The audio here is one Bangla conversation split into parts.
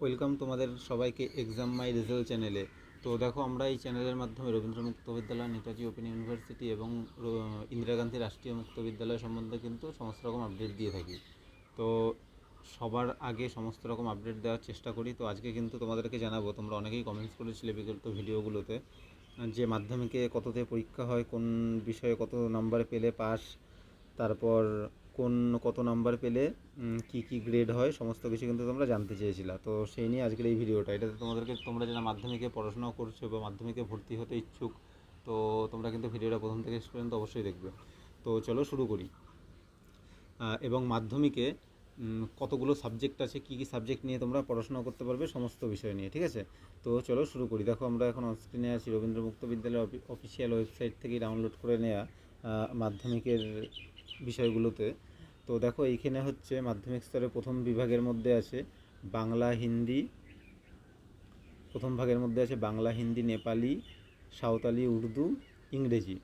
ওয়েলকাম তোমাদের সবাইকে এক্সাম মাই রেজাল্ট চ্যানেলে তো দেখো, আমরা এই চ্যানেলের মাধ্যমে রবীন্দ্র মুক্ত বিদ্যালয়, নেতাজি ওপেন ইউনিভার্সিটি এবং ইন্দিরা গান্ধী রাষ্ট্রীয় মুক্ত বিদ্যালয় সম্বন্ধে কিন্তু সমস্ত রকম আপডেট দিয়ে থাকি। তো সবার আগে সমস্ত রকম আপডেট দেওয়ার চেষ্টা করি। তো আজকে কিন্তু তোমাদেরকে জানাব, তোমরা অনেকেই কমেন্টস করেছিলে বিগত ভিডিওগুলোতে, যে মাধ্যমিকে কততে পরীক্ষা হয়, কোন বিষয়ে কত নাম্বার পেলে পাস তারপর কোন কত নাম্বার পেলে কি কি গ্রেড হয়, সমস্ত কিছু কিন্তু তোমরা জানতে চেয়েছিলা। তো সেই নিয়ে আজকের এই ভিডিওটা। এটাতে তোমাদেরকে, তোমরা যারা মাধ্যমিকে পড়াশোনা করছ বা মাধ্যমিকে ভর্তি হতে ইচ্ছুক, তো তোমরা কিন্তু ভিডিওটা প্রথম থেকে শেষ পর্যন্ত অবশ্যই দেখবে। তো চলো শুরু করি। এবং মাধ্যমিকে কতগুলো সাবজেক্ট আছে, কী কী সাবজেক্ট নিয়ে তোমরা পড়াশোনা করতে পারবে, সমস্ত বিষয় নিয়ে, ঠিক আছে? তো চলো শুরু করি। দেখো, আমরা এখন অনস্ক্রিনে আছি। রবীন্দ্র মুক্ত বিদ্যালয় অফিসিয়াল ওয়েবসাইট থেকে ডাউনলোড করে নেওয়া মাধ্যমিকের বিষয়গুলোতে। তো দেখো, এইখানে হচ্ছে মাধ্যমিক স্তরে প্রথম বিভাগের মধ্যে আছে বাংলা, হিন্দি, প্রথম ভাগের মধ্যে আছে বাংলা, হিন্দি, নেপালি, সাঁওতালি, উর্দু, ইংরেজি।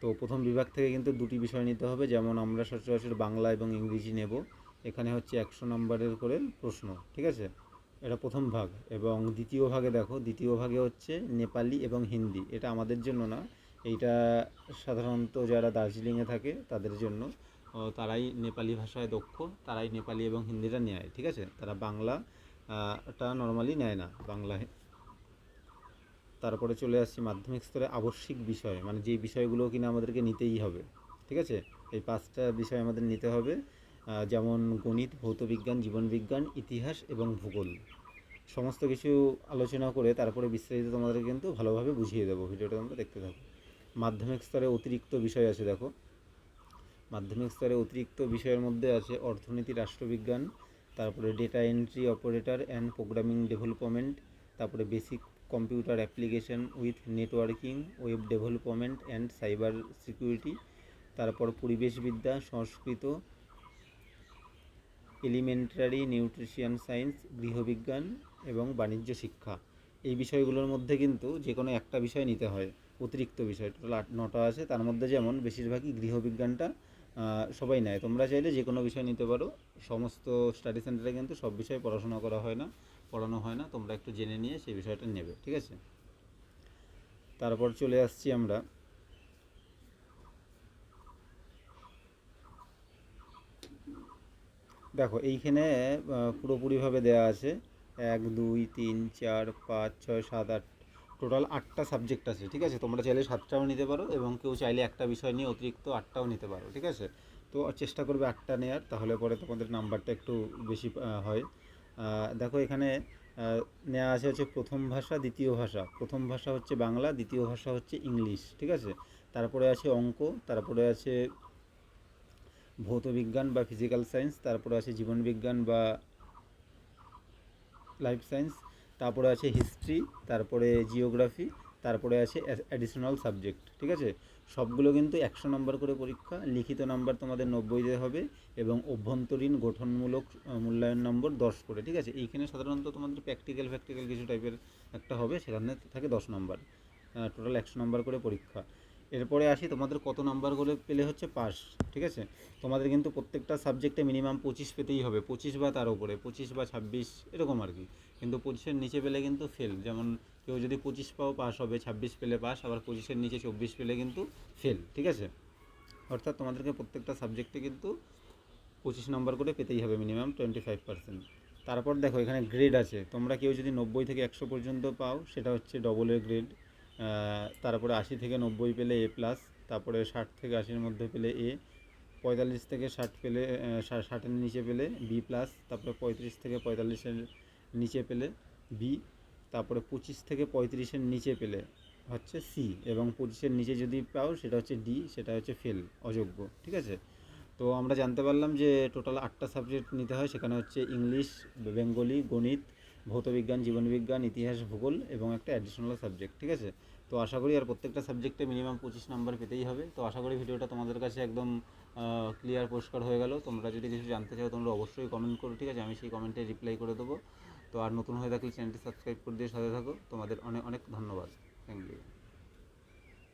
তো প্রথম বিভাগ থেকে কিন্তু দুটি বিষয় নিতে হবে, যেমন আমরা সচরাচর বাংলা এবং ইংরেজি নেব। এখানে হচ্ছে একশো নম্বরের করে প্রশ্ন, ঠিক আছে? এটা প্রথম ভাগ। এবং দ্বিতীয় ভাগে দেখো, দ্বিতীয় ভাগে হচ্ছে নেপালি এবং হিন্দি। এটা আমাদের জন্য না এইটা সাধারণত যারা দার্জিলিংয়ে থাকে তাদের জন্য তারাই নেপালি ভাষায় দক্ষ তারাই নেপালি এবং হিন্দিটা নেয় ঠিক আছে? তারা বাংলা আহ, নর্মালি নেয় না বাংলা তারপরে চলে আসছি মাধ্যমিক স্তরে আবশ্যিক বিষয় মানে যে বিষয়গুলো কিনা আমাদেরকে নিতেই হবে ঠিক আছে? এই পাঁচটা বিষয় আমাদের নিতে হবে যেমন গণিত ভৌতবিজ্ঞান জীবনবিজ্ঞান ইতিহাস এবং ভূগোল। সমস্ত কিছু আলোচনা করে তারপরে বিস্তারিত তোমাদের কিন্তু ভালোভাবে বুঝিয়ে দেবো ভিডিওটা তোমরা দেখতে থাকো। মাধ্যমিক স্তরে অতিরিক্ত বিষয় আছে, দেখো। মাধ্যমিক স্তরে অতিরিক্ত বিষয়ের মধ্যে আছে অর্থনীতি, রাষ্ট্রবিজ্ঞান, তারপরে data entry operator and programming development তারপরে basic computer application with networking web development and cyber security তারপর পরিবেশবিদ্যা সংস্কৃত এলিমেন্টারি নিউট্রিশন সায়েন্স গৃহবিজ্ঞান এবং বাণিজ্য শিক্ষা। এই বিষয়গুলোর মধ্যে কিন্তু যে কোনো একটা বিষয় নিতে হয়। অতিরিক্ত বিষয়, টোটাল আট, নটা আছে। তার মধ্যে যেমন বেশিরভাগই গৃহবিজ্ঞানটা সবাই নেয়। তোমরা চাইলে যে কোনো বিষয় নিতে পারো। সমস্ত স্টাডি সেন্টারে কিন্তু সব বিষয়ে পড়াশোনা করা হয় না, পড়ানো হয় না। তোমরা একটু জেনে নিয়ে সেই বিষয়টা নেবে, ঠিক আছে? তারপর চলে আসছি আমরা। দেখো, এইখানে পুরোপুরিভাবে দেওয়া আছে। এক, দুই, তিন, চার, পাঁচ, ছয়, সাত, আট টোটাল আটটা সাবজেক্ট আছে, ঠিক আছে? তোমরা চাইলে সাতটাও নিতে পারো এবং কেউ চাইলে একটা বিষয় নিয়ে অতিরিক্ত আটটাও নিতে পারো, ঠিক আছে? তো চেষ্টা করবে আটটা নেওয়ার তাহলে পরে তোমাদের নাম্বারটা একটু বেশি হয়। দেখো এখানে নেওয়া আছে হচ্ছে প্রথম ভাষা, দ্বিতীয় ভাষা। প্রথম ভাষা হচ্ছে বাংলা, দ্বিতীয় ভাষা হচ্ছে ইংলিশ, ঠিক আছে? তারপরে আছে অঙ্ক, তারপরে আছে ভৌতবিজ্ঞান বা ফিজিক্যাল সায়েন্স তারপরে আছে জীবনবিজ্ঞান বা লাইফ সায়েন্স তারপরে আছে হিস্ট্রি তারপরে জিওগ্রাফি তারপরে আছে অ্যাডিশনাল সাবজেক্ট ঠিক আছে? সবগুলো কিন্তু একশো নম্বর করে পরীক্ষা, লিখিত নাম্বার তোমাদের নব্বইতে হবে এবং অভ্যন্তরীণ গঠনমূলক মূল্যায়ন নম্বর দশ করে, ঠিক আছে? এইখানে সাধারণত তোমাদের প্র্যাকটিক্যাল ফ্যাকটিক্যাল কিছু টাইপের একটা হবে, সেখানে থাকে দশ নম্বর টোটাল একশো নম্বর করে পরীক্ষা। এরপরে আসি, তোমাদের কত নাম্বার করে পেলে হচ্ছে পাস ঠিক আছে? তোমাদের কিন্তু প্রত্যেকটা সাবজেক্টে মিনিমাম পঁচিশ পেতেই হবে, পঁচিশ বা তার উপরে, পঁচিশ বা ছাব্বিশ, এরকম আর কি। কিন্তু পঁচিশের নিচে পেলে কিন্তু ফেল যেমন কেউ যদি পঁচিশ পাও পাস হবে, ছাব্বিশ পেলে পাস আবার পঁচিশের নিচে চব্বিশ পেলে কিন্তু ফেল ঠিক আছে? অর্থাৎ তোমাদেরকে প্রত্যেকটা সাবজেক্টে কিন্তু পঁচিশ নম্বর করে পেতেই হবে মিনিমাম টোয়েন্টি ফাইভ পার্সেন্ট তারপর দেখো, এখানে গ্রেড আছে। তোমরা কেউ যদি নব্বই থেকে একশো পর্যন্ত পাও, সেটা হচ্ছে ডবলের গ্রেড তারপরে আশি থেকে নব্বই পেলে এ প্লাস তারপরে ষাট থেকে আশির মধ্যে পেলে এ পঁয়তাল্লিশ থেকে ষাট পেলে ষাটের নিচে পেলে বি প্লাস তারপরে পঁয়ত্রিশ থেকে পঁয়তাল্লিশের নিচে পেলে বি তারপরে পঁচিশ থেকে পঁয়ত্রিশের নিচে পেলে হচ্ছে সি এবং পঁচিশের নিচে যদি পাও সেটা হচ্ছে ডি সেটা হচ্ছে ফেল অযোগ্য, ঠিক আছে? তো আমরা জানতে পারলাম যে টোটাল আটটা সাবজেক্ট নিতে হয়, সেখানে হচ্ছে ইংলিশ বেঙ্গলি গণিত ভৌতবিজ্ঞান, জীবনবিজ্ঞান, ইতিহাস, ভূগোল এবং একটা অ্যাডিশনাল সাবজেক্ট ঠিক আছে? তো আশা করি আর প্রত্যেকটা সাবজেক্টে মিনিমাম পঁচিশ নাম্বার পেতেই হবে। তো আশা করি ভিডিওটা তোমাদের কাছে একদম ক্লিয়ার পরিষ্কার হয়ে গেল। তোমরা যদি কিছু জানতে চাও, তোমরা অবশ্যই কমেন্ট করো, ঠিক আছে? আমি সেই কমেন্টে রিপ্লাই করে দেবো। তো আর নতুন হয়ে থাকলে চ্যানেলটি সাবস্ক্রাইব করে দিয়ে সাথে থাকো। তোমাদের অনেক অনেক ধন্যবাদ। Thank you